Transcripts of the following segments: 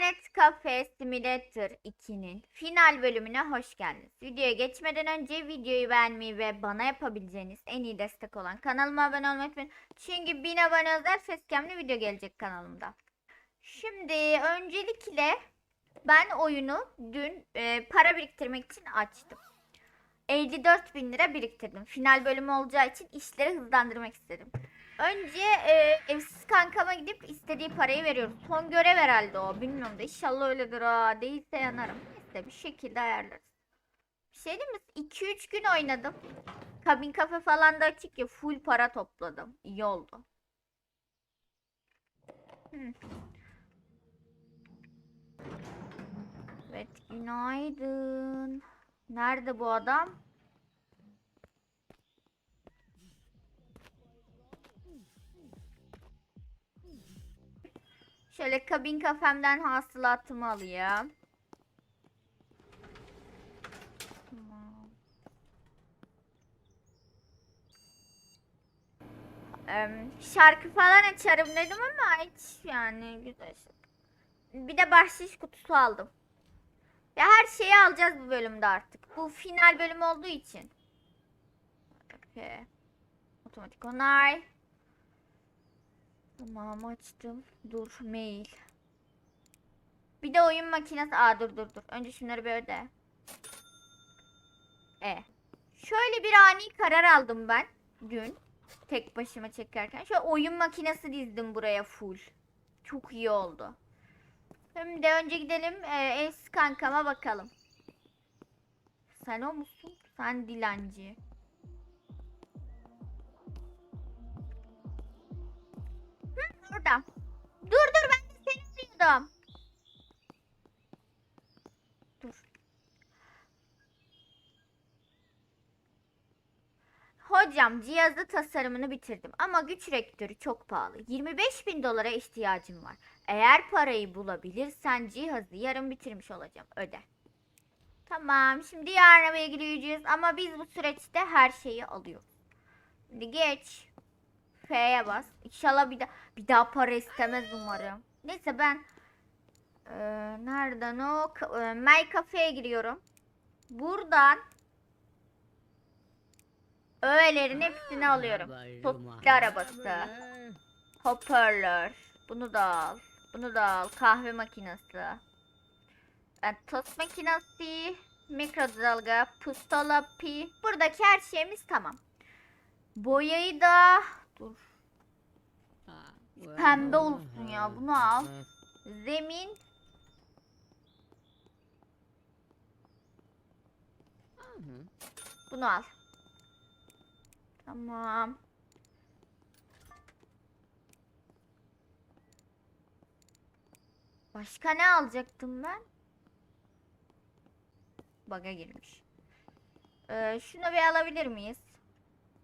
İnternet Cafe Simulator 2'nin final bölümüne hoş geldiniz. Videoya geçmeden önce videoyu beğenmeyi ve bana yapabileceğiniz en iyi destek olan kanalıma abone olmayı unutmayın. Çünkü 1000 abone özel facecam'li video gelecek kanalımda. Şimdi öncelikle ben oyunu dün e, para biriktirmek için açtım. 54 bin lira biriktirdim. Final bölümü olacağı için işleri hızlandırmak istedim. Önce e, evsiz kankama gidip istediği parayı veriyoruz. Son görev herhalde o. Bilmiyorum da inşallah öyledir ha. Değilse yanarım. Neyse bir şekilde ayarlarız. Bir şey değil mi? 2-3 gün oynadım. Kabin kafe falan da açık ya. Full para topladım. İyi oldu. Hmm. Evet günaydın. Nerede bu adam? Şöyle kabin kafemden hasılatımı alayım. Şarkı falan açarım dedim ama hiç yani güzel. şey. Bir de bahşiş kutusu aldım. Ya her şeyi alacağız bu bölümde artık. Bu final bölüm olduğu için. Okay. Otomatik onay. Tamam açtım. Dur mail. Bir de oyun makinesi. Aa dur dur dur. Önce şunları bir öde. E. Şöyle bir ani karar aldım ben dün. Tek başıma çekerken. Şöyle oyun makinesi dizdim buraya full. Çok iyi oldu. Şimdi önce gidelim e, eski kankama bakalım. Sen o musun? Sen dilenci. Hı, orada. Dur dur ben de seni arıyordum. Dur. Hocam cihazı tasarımını bitirdim ama güç rektörü çok pahalı. 25 bin dolara ihtiyacım var. Eğer parayı bulabilirsen cihazı yarın bitirmiş olacağım. Öde. Tamam şimdi yarına ilgili yürüyeceğiz ama biz bu süreçte her şeyi alıyoruz. Şimdi geç. F'ye bas. İnşallah bir daha bir daha para istemez umarım. Neyse ben Ee, nereden o? E, My Cafe'ye giriyorum. Buradan öğelerin hepsini alıyorum. Toplu arabası. Hoparlör. Bunu da al. Bunu da al. Kahve makinesi. E, tost makinesi. Mikrodalga. Pustolapi. Buradaki her şeyimiz tamam. Boyayı da... Dur. Pembe olsun ya, bunu al. Zemin. Bunu al. Tamam. Başka ne alacaktım ben? Baga girmiş. Ee, şunu bir alabilir miyiz?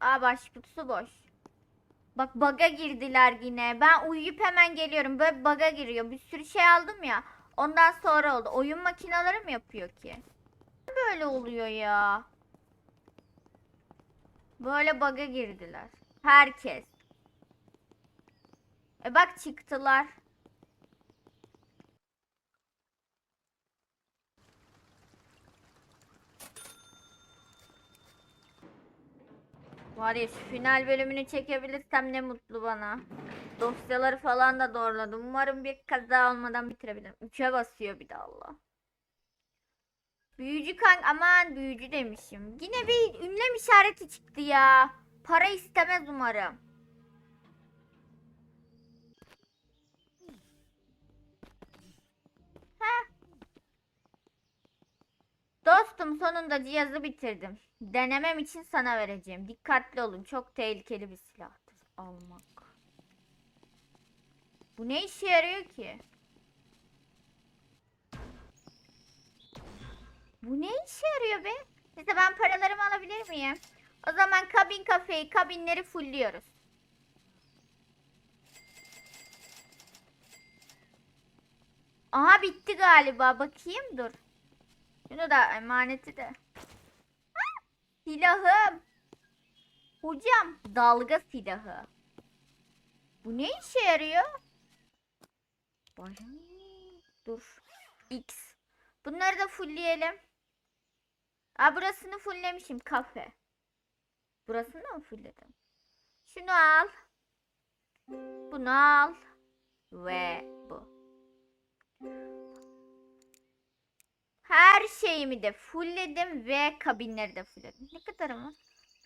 Aa baş kutusu boş. Bak baga girdiler yine. Ben uyuyup hemen geliyorum. Böyle baga giriyor. Bir sürü şey aldım ya. Ondan sonra oldu. Oyun makineleri mi yapıyor ki? Böyle oluyor ya. Böyle baga girdiler. Herkes. E bak çıktılar. Var ya şu final bölümünü çekebilirsem ne mutlu bana. Dosyaları falan da doğruladım. Umarım bir kaza olmadan bitirebilirim. 3'e basıyor bir de Allah. Büyücü kan aman büyücü demişim. Yine bir ünlem işareti çıktı ya. Para istemez umarım. Dostum sonunda cihazı bitirdim. Denemem için sana vereceğim. Dikkatli olun. Çok tehlikeli bir silahtır almak. Bu ne işe yarıyor ki? Bu ne işe yarıyor be? Neyse ben paralarımı alabilir miyim? O zaman kabin kafeyi, kabinleri fullliyoruz. Aha bitti galiba. Bakayım dur. Şunu da emaneti de. Ah, Silahım. Hocam dalga silahı. Bu ne işe yarıyor? Dur. X. Bunları da fullleyelim. Aa burasını fulllemişim kafe. Burasını da mı fullledim? Şunu al. Bunu al. Ve Her şeyimi de fullledim ve kabinleri de fullledim. Ne kadar ama?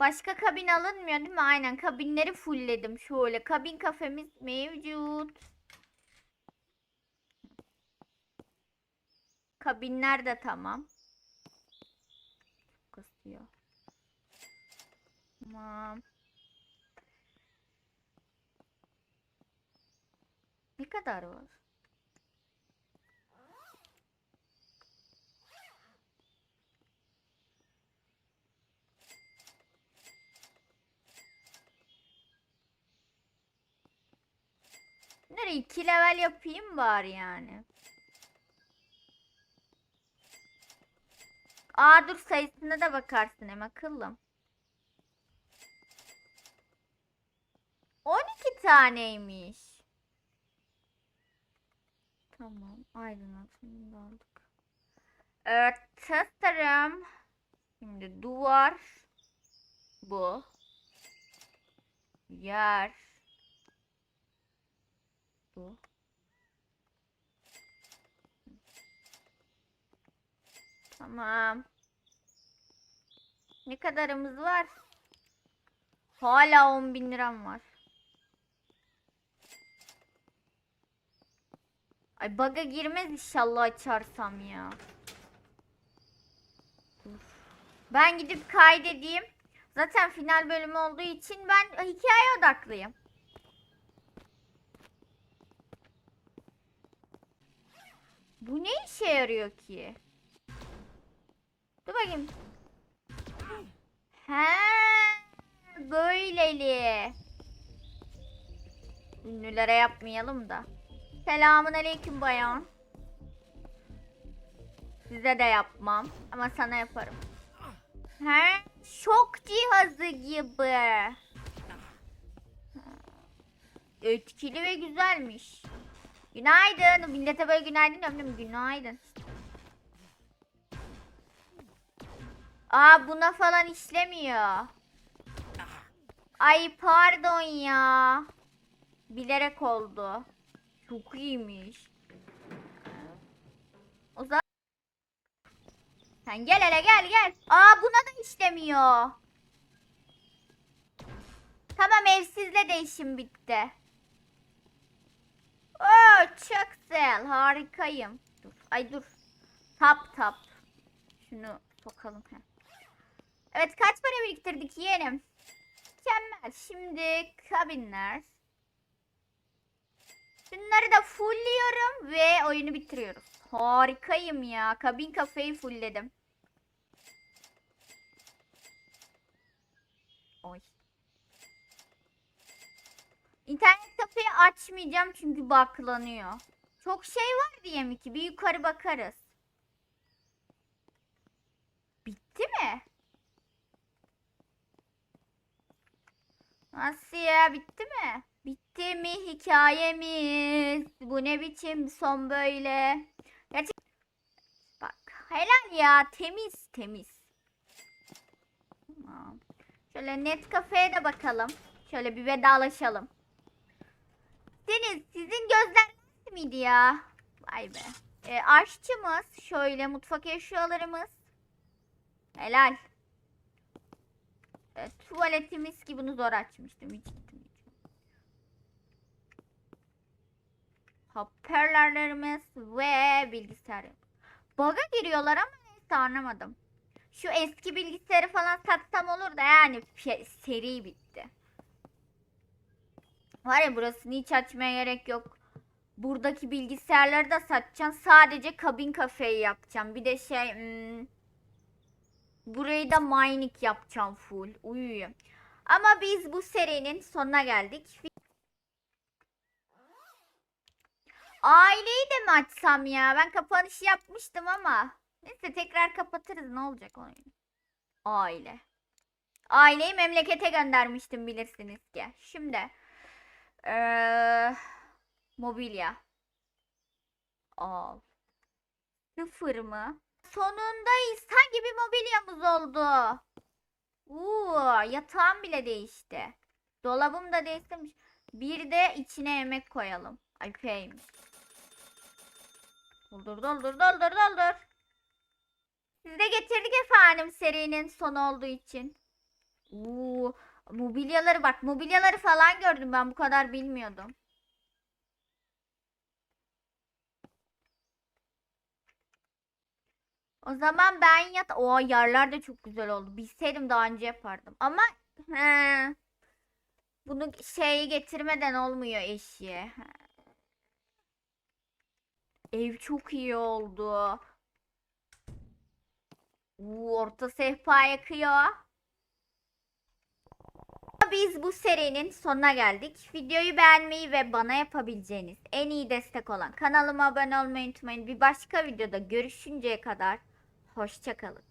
Başka kabin alınmıyor değil mi? Aynen kabinleri fullledim. Şöyle kabin kafemiz mevcut. Kabinler de tamam. Kasıyor. Tamam. Ne kadar var? Nereye iki level yapayım bari yani. Aa dur sayısına da bakarsın hem akıllım. 12 taneymiş. Tamam aydınlatmayı da aldık. Evet tasarım. Şimdi duvar. Bu. Yer. Bu. Tamam. Ne kadarımız var? Hala 10 bin liram var. Ay baga girmez inşallah açarsam ya. Ben gidip kaydedeyim. Zaten final bölümü olduğu için ben hikaye odaklıyım. Bu ne işe yarıyor ki? Dur bakayım. He, böyleli. Ünlülere yapmayalım da. Selamun aleyküm bayan. Size de yapmam ama sana yaparım. He, şok cihazı gibi. Etkili ve güzelmiş. Günaydın. Millete böyle günaydın ömrüm. Günaydın. Aa buna falan işlemiyor. Ay pardon ya. Bilerek oldu. Çok iyiymiş. O zaman sen gel hele gel gel. Aa buna da işlemiyor. Tamam evsizle de işim bitti. Oo çok güzel. Harikayım. Dur. Ay dur. Tap tap. Şunu sokalım. Evet kaç para biriktirdik yeğenim? Mükemmel. Şimdi kabinler. Şunları da fullliyorum ve oyunu bitiriyoruz. Harikayım ya. Kabin kafeyi fullledim. Oy. İnternet kafeyi açmayacağım çünkü baklanıyor. Çok şey var diye mi ki? Bir yukarı bakarız. Bitti mi? Nasıl ya? Bitti mi? Bitti mi hikayemiz? Bu ne biçim son böyle? Gerçek... Bak helal ya temiz temiz. Şöyle net kafeye de bakalım. Şöyle bir vedalaşalım. Deniz sizin gözler mıydı ya? Vay be. Ee, aşçımız. Şöyle mutfak eşyalarımız. Helal. E, tuvaletimiz ki bunu zor açmıştım. Hiç gittim. Hoparlörlerimiz ve bilgisayar. Baga giriyorlar ama neyse anlamadım. Şu eski bilgisayarı falan satsam olur da yani seri bitti. Var ya burasını hiç açmaya gerek yok. Buradaki bilgisayarları da satacağım. Sadece kabin kafeyi yapacağım. Bir de şey... hmm, Burayı da mining yapacağım full. Uyuyun. Ama biz bu serinin sonuna geldik. Aileyi de mi açsam ya? Ben kapanış yapmıştım ama. Neyse tekrar kapatırız. Ne olacak oyun? Aile. Aileyi memlekete göndermiştim bilirsiniz ki. Şimdi. Eee mobilya. Al. Sıfır mı? Sonundayız. Hangi bir mobilyamız oldu? Uuu yatağım bile değişti. Dolabım da değiştirmiş. Bir de içine yemek koyalım. Ay peymiş. Doldur doldur doldur doldur. Siz de getirdik efendim serinin sonu olduğu için. Uuu mobilyaları bak mobilyaları falan gördüm ben bu kadar bilmiyordum. O zaman ben yat... O yerler de çok güzel oldu. Bilseydim daha önce yapardım. Ama he, bunu şeyi getirmeden olmuyor. He. Ev çok iyi oldu. Uuu, orta sehpa yakıyor. Biz bu serinin sonuna geldik. Videoyu beğenmeyi ve bana yapabileceğiniz en iyi destek olan kanalıma abone olmayı unutmayın. Bir başka videoda görüşünceye kadar hoşçakalın.